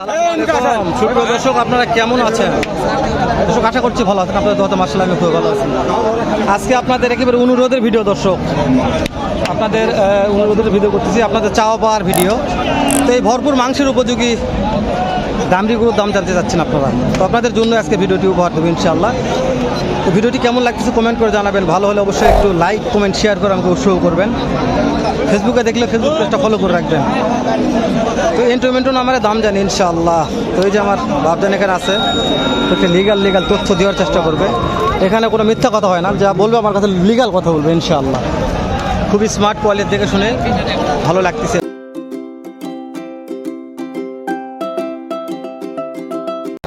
সুপ্রিয় দর্শক, আপনারা কেমন আছেন? দর্শক, আশা করছি ভালো আছেন। আপনাদের আমি খুব ভালো আজকে আপনাদের একেবারে অনুরোধের ভিডিও, দর্শক। আপনাদের অনুরোধের ভিডিও করতেছি। আপনাদের চাওয়া পাওয়ার ভিডিও। তো এই ভরপুর মাংসের উপযোগী দামড়িগুলোর দাম জানতে চাচ্ছেন আপনারা। তো আপনাদের জন্য আজকে ভিডিওটি উপহার দেবো ইনশাআল্লাহ। তো ভিডিওটি কেমন লাগতেছে কমেন্ট করে জানাবেন। ভালো হলে অবশ্যই একটু লাইক, কমেন্ট, শেয়ার করে আমাকে উৎসাহ করবেন। ফেসবুকে দেখলে ফেসবুক পেজটা ফলো করে রাখবেন। তো এন্টুমেন্টু আমার দাম জানি, ইনশাআল্লাহ। তো এই যে আমার বাপজান এখানে আছে, তো একটা লিগাল লিগাল তথ্য দেওয়ার চেষ্টা করবে। এখানে কোনো মিথ্যা কথা হয় না, যা বলবে আমার কাছে লিগাল কথা বলবে, ইনশাআল্লাহ। খুবই স্মার্ট কোয়ালিটি দেখে শুনে ভালো লাগতেছে।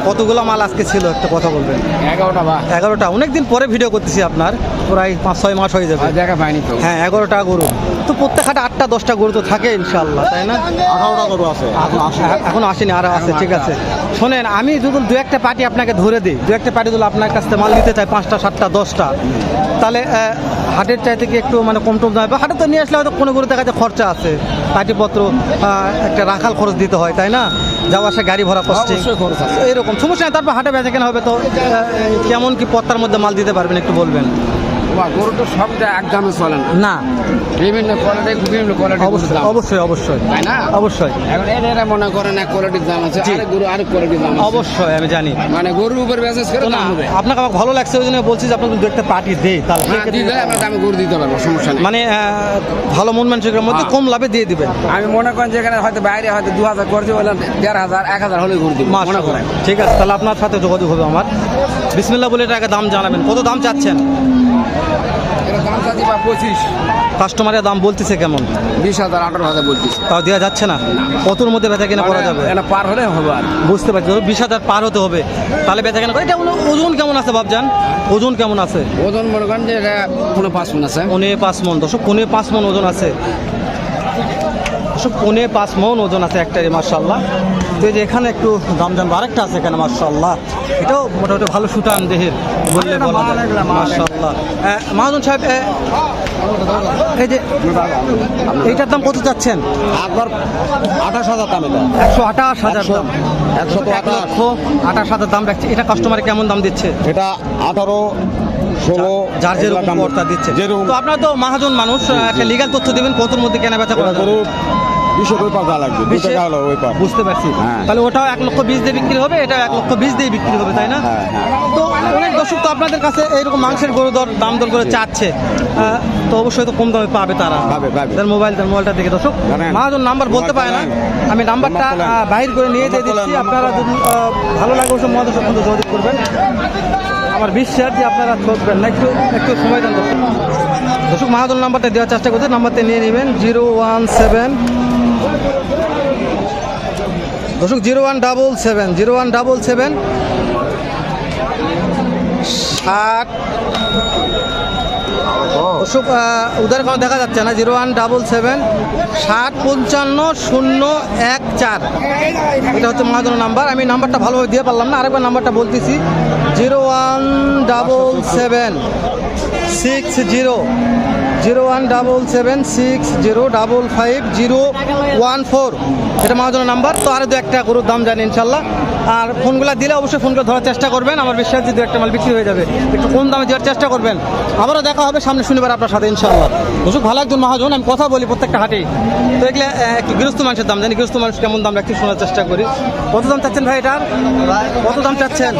কতগুলো মাল আজকে ছিল? একটা কথা বলবেন। এগারোটা বা এগারোটা। অনেকদিন পরে ভিডিও করতেছি আপনার। প্রায় পাঁচ ছয় মাস হয়ে যাবে। দেখা পাইনি তো। হ্যাঁ এগারোটা গরু। তো প্রত্যেক হাটে আটটা দশটা গরু তো থাকে ইনশাল্লাহ তাই না? আঠারোটা গরু আছে। এখন আসেনি। আরও আছে ঠিক আছে। শোনেন আমি যদি দু একটা পার্টি আপনাকে ধরে দিই দু একটা পার্টি যদি আপনার কাছ থেকে মাল নিতে চাই পাঁচটা সাতটা দশটা তাহলে হাটের চাইতে কি একটু মানে কম টম দামে? বা হাটে তো নিয়ে আসলে হয়তো কোনো গরু দেখা যায় খরচা আছে। পার্টিপত্র একটা রাখাল খরচ দিতে হয় তাই না? যাওয়া আসা গাড়ি ভরা কষ্ট আছে। এরকম সমস্যা নেই তারপর হাটে বেচা কেনা হবে তো কেমন কি পত্তার মধ্যে মাল দিতে পারবেন একটু বলবেন গরু তো সবটা এক দামে চলে না। না। বিভিন্ন কোয়ালিটি বিভিন্ন কোয়ালিটি অবশ্যই অবশ্যই অবশ্যই। তাই না? অবশ্যই। এখন এর এরা মনে করেন এক কোয়ালিটির দাম আছে জি। আরেক গরু আরেক কোয়ালিটির দাম আছে। অবশ্যই আমি জানি। মানে গরুর উপর বিশেষ করে না হবে। আপনাকে আমার ভালো লাগছে ওই জন্য বলছি যে আপনাকে দেখতে পাঠিয়ে দেই তাহলে হ্যাঁ দিলে আমরা দামে গরু দিতে পারব সমস্যা নেই। মানে ভালো মন মানসিকের মধ্যে হ্যাঁ। কম লাভে দিয়ে দিবেন। আমি মনে করেন যেখানে হয়তো বাইরে হয়তো দু হাজার করছি বললাম দেড় হাজার এক হাজার হলে গরু দিব মনে করেন। ঠিক আছে তাহলে আপনার সাথে যোগাযোগ হবে আমার। বিসমিল্লাহ বলে এটাকে দাম জানাবেন। কত দাম চাচ্ছেন? এটা দাম চাচ্ছি বা পঁচিশ। কাস্টমারের দাম বলতেছে কেমন? বিশ হাজার আঠারো হাজার বলছিস তাও দেওয়া যাচ্ছে না? কতর মধ্যে বেচা কেনা করা যাবে? এটা পার হলে হবে আর। বুঝতে পারছি। বিশ হাজার পার হতে হবে। তাহলে বেচা কেনা এটা ওজন- কেমন আছে বাবজান ওজন কেমন আছে? ওজন মনে করেন যে এটা কোনো পাঁচ মন আছে। পনে পাঁচ মন। দর্শক পনে পাঁচ মন ওজন আছে। দর্শক পনে পাঁচ মন ওজন আছে একটাই মার্শাল্লাহ তো যে এখানে একটু দাম জানব আরেকটা আছে এখানে মার্শাল্লাহ এটাও মোটামুটি ভালো সুটান দেহের বললে বলা যায় মার্শাল্লাহ মাহাজন সাহেব এই যে এইটার দাম কত চাচ্ছেন? একবার আঠাশ হাজার দাম এটা। একশো আঠাশ হাজার দাম। একশো এক লক্ষ আঠাশ হাজার দাম রাখছে। এটা কাস্টমারে কেমন দাম দিচ্ছে? এটা আঠারো ষোলো যার যেরকম দিচ্ছে। তো আপনারা তো মহাজন মানুষ একটা লিগাল তথ্য দেবেন কতর মধ্যে কেনা বেচা করা ওই পার যা লাগবে দু বিশে? টাকা হলো ওই বুঝতে পারছি। হ্যাঁ। তাহলে ওটাও এক লক্ষ বিশ দিয়ে বিক্রি হবে এটা এক লক্ষ বিশ দিয়ে বিক্রি হবে তাই না? হ্যাঁ, হ্যাঁ। তো অনেক দর্শক তো আপনাদের কাছে এইরকম মাংসের গরু দর দাম দর করে চাচ্ছে। তো অবশ্যই তো কম দামে পাবে তারা। পাবে, পাবে। তার মোবাইল তার মোবাইলটা দেখে দর্শক? মহাজন নাম্বার বলতে পারে না। আমি নাম্বারটা নাম্বার বাহির করে নিয়ে নাম্বার দিচ্ছি। আপনারা যদি ভালো লাগে ওসব সম্বন্ধে যোগাযোগ করবেন। আমার বিশ্বাস যে আপনারা ঠকবেন না একটু একটু সময় দেন দর্শক। দর্শক মহাজন নাম্বারটা দেওয়ার চেষ্টা করতে নাম্বারটা নিয়ে নেবেন জিরো ওয়ান সেভেন দর্শক, zero one double seven, zero one double seven ষাট দর্শক উদার কোনো দেখা যাচ্ছে না, জিরো ওয়ান ডাবল সেভেন ষাট পঞ্চান্ন শূন্য এক চার। এটা হচ্ছে মহাজন নাম্বার। আমি নাম্বারটা ভালোভাবে দিয়ে পারলাম না, আরেকবার নাম্বারটা বলতেছি, zero one double seven. Six zero zero one double seven six zero double five zero one four এটা মহাজনের নাম্বার তো আরও দু একটা গরুর দাম জানি ইনশাল্লাহ। আর ফোনগুলো দিলে অবশ্যই ফোনগুলো ধরার চেষ্টা করবেন। আমার বিশ্বাস যে দু একটা মাল বিক্রি হয়ে যাবে। একটু কম দামে দেওয়ার চেষ্টা করবেন। আবারও দেখা হবে সামনে শনিবার আপনার সাথে ইনশাল্লাহ। দর্শক ভালো একজন মহাজন আমি কথা বলি প্রত্যেকটা হাটেই তো এগুলো একটু গৃহস্থ মানুষের দাম? জানি গৃহস্থ মানুষ কেমন দাম রাখতে শোনার চেষ্টা করি। কত দাম চাচ্ছেন ভাই এটার? কত দাম চাচ্ছেন?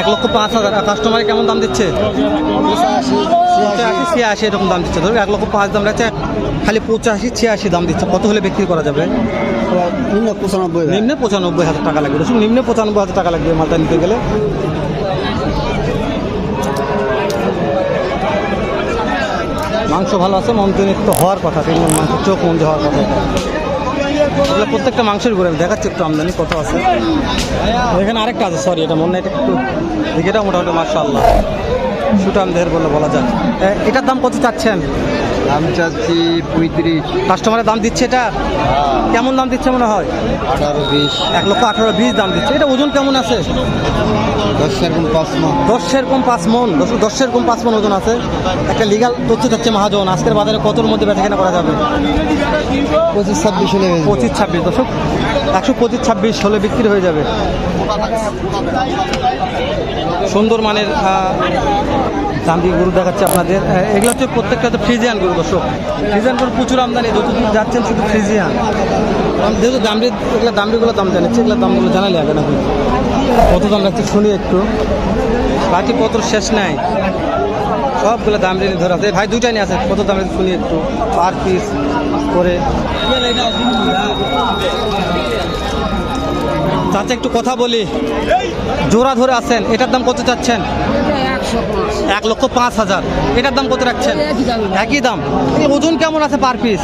এক লক্ষ পাঁচ হাজার। কাস্টমারে কেমন দাম দিচ্ছে? পঁচাশি ছিয়াশি এরকম দাম দিচ্ছে। ধরুন এক লক্ষ পাঁচ দাম রাখছে খালি পঁচাশি ছিয়াশি দাম দিচ্ছে। কত হলে বিক্রি করা যাবে? পঁচানব্বই নিম্নে পঁচানব্বই হাজার টাকা লাগবে। রসুন নিম্নে পঁচানব্বই হাজার টাকা লাগবে মালটা নিতে গেলে। মাংস ভালো আছে মন্দির তো হওয়ার কথা তিন মাংস চোখ মন্দির হওয়ার কথা। এটা। এগুলো প্রত্যেকটা মাংসের ঘুরে দেখাচ্ছি একটু আমদানি কত আছে। এখানে আরেকটা আছে সরি এটা মনে হয় এটা একটু দিকেটা মোটামুটি মার্শাল্লাহ সুটান দেহের বলে বলা যায়। এটার দাম কত চাচ্ছেন? দাম চাচ্ছি পঁয়ত্রিশ। কাস্টমারের দাম দিচ্ছে এটা? কেমন দাম দিচ্ছে মনে হয়? আঠারো বিশ। এক লক্ষ আঠারো বিশ দাম দিচ্ছে। এটা ওজন কেমন আছে? দশ সেরকম পাঁচ মন। দশের কম পাঁচ মন। দশ- দশের কম পাঁচ মন ওজন আছে। একটা লিগাল তথ্য যাচ্ছে মহাজন। আজকের বাজারে কতর মধ্যে বেচা কেনা করা যাবে? পঁচিশ ছাব্বিশ হলে পঁচিশ ছাব্বিশ। দশক একশো পঁচিশ ছাব্বিশ হলে বিক্রি হয়ে যাবে। সুন্দর মানের দামি গরু দেখাচ্ছে আপনাদের। এগুলো হচ্ছে প্রত্যেকটা তো ফ্রিজিয়ান গরু, দর্শক। ফ্রিজিয়ান গরু প্রচুর আমদানি যতদূর যাচ্ছেন শুধু ফ্রিজিয়ান। যেহেতু দামড়ি এগুলো দামড়িগুলো দাম জানাচ্ছে এগুলো দামগুলো জানালে হবে না কত দাম লাগছে শুনি একটু। বাকি পত্র শেষ নাই। সবগুলো দাম রেখে ধরা আছে। ভাই দুইটাই নিয়ে আছে কত দাম শুনি একটু। পার পিস করে। চাচা একটু কথা বলি। জোড়া ধরে আছেন, এটার দাম কত চাচ্ছেন? এক লক্ষ পাঁচ হাজার। এটার দাম কত রাখছেন? একই দাম। এই ওজন কেমন আছে পার পিস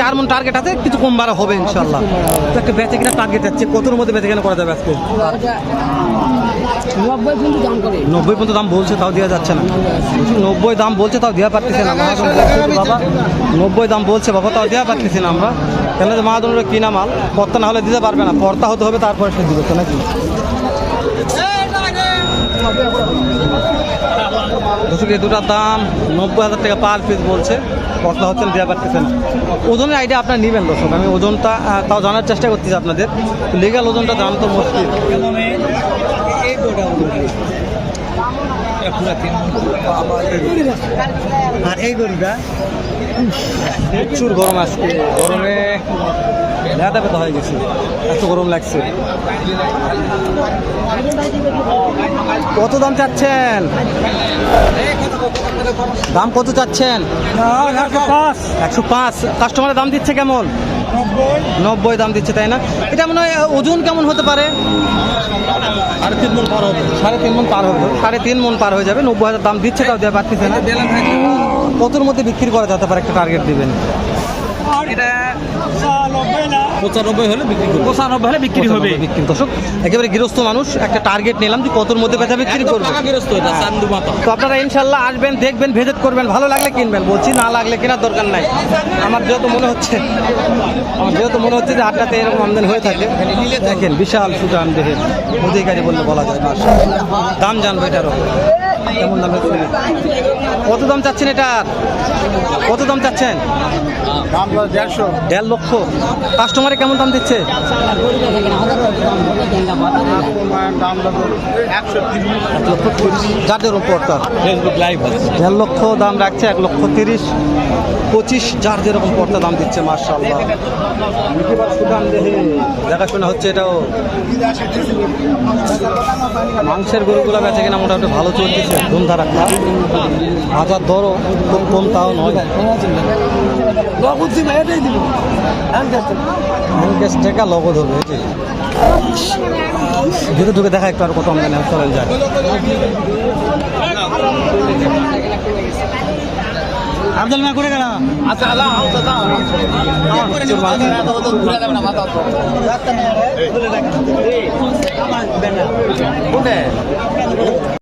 চার মন টার্গেট আছে কিছু কম বাড়া হবে ইনশাল্লাহ। একটা বেচে কিনা টার্গেট যাচ্ছে কতর মধ্যে বেচে কিনা করা যাবে আজকে? নব্বই পর্যন্ত দাম বলছে, তাও দেওয়া যাচ্ছে না। নব্বই দাম বলছে, তাও দেওয়া পারতেছে না। বাবা, নব্বই দাম বলছে, বাবা, তাও দেওয়া পারতেছি না আমরা। কেন যে মহাজনের কিনা মাল পর্তা না হলে দিতে পারবে না। পর্তা হতে হবে, তারপরে সে দিবে নাকি? এই দুটার দাম নব্বই হাজার টাকা পার পিস বলছে। পর্তা হচ্ছে, দেওয়া পারতেছে না। ওজনের আইডিয়া আপনার নেবেন, দর্শক। আমি ওজনটা তাও জানার চেষ্টা করতেছি আপনাদের। লিগাল ওজনটা জানা তো মুশকিল আর এই গরুটা? প্রচুর গরম আজকে। গরমে ব্যথা ব্যথা হয়ে গেছে। এত গরম লাগছে। কত দাম চাচ্ছেন? দাম কত চাচ্ছেন? একশো পাঁচ। কাস্টমারের দাম দিচ্ছে কেমন? নব্বই দাম দিচ্ছে তাই না? এটা মনে হয় ওজন কেমন হতে পারে? সাড়ে তিন মন পার হবে। সাড়ে তিন মন পার হবে। সাড়ে তিন মন পার হয়ে যাবে নব্বই হাজার দাম দিচ্ছে তাও দেওয়া পারতেছে না। কতর মধ্যে বিক্রি করা যেতে পারে একটা টার্গেট দিবেন? পঁচানব্বই হলে বিক্রি পঁচানব্বই হলে বিক্রি হবে। বিক্রি দর্শক একেবারে গৃহস্থ মানুষ একটা টার্গেট নিলাম যে কতর মধ্যে বেচা বিক্রি করব। তো আপনারা ইনশাল্লাহ আসবেন দেখবেন ভিজিট করবেন ভালো লাগলে কিনবেন। বলছি না লাগলে কেনার দরকার নাই। আমার যেহেতু মনে হচ্ছে আমার যেহেতু মনে হচ্ছে যে আটটাতে এরকম আমদানি হয়ে থাকে দেখেন বিশাল সুদান দেখেন অধিকারী বললে বলা যায় মাশাআল্লাহ। দাম জানব এটারও কেমন দাম কত দাম চাচ্ছেন এটার? কত দাম চাচ্ছেন? দাম দেড়শো। দেড় লক্ষ। কাস্টমারে কেমন দাম দিচ্ছে? যাদের উপর তার ফেসবুক লাইভ আছে। দেড় লক্ষ দাম রাখছে এক লক্ষ তিরিশ। পঁচিশ যার যেরকম পর্তা দাম দিচ্ছে মার্শাল্লাহ দেখাশোনা হচ্ছে এটাও। মাংসের গরুগুলো বেচে কিনা মোটামুটি ভালো চলতেছে ধুমধারা হাজার দরও খুব কম তাও নয়। হ্যান্ডক্যাশ টাকা লগদ হবে ঢুকে ঢুকে দেখা একটু আর কত আমদানি চলেন যায় আফজাল মা করে গেল। আচ্ছা আল্লাহ কোথায়?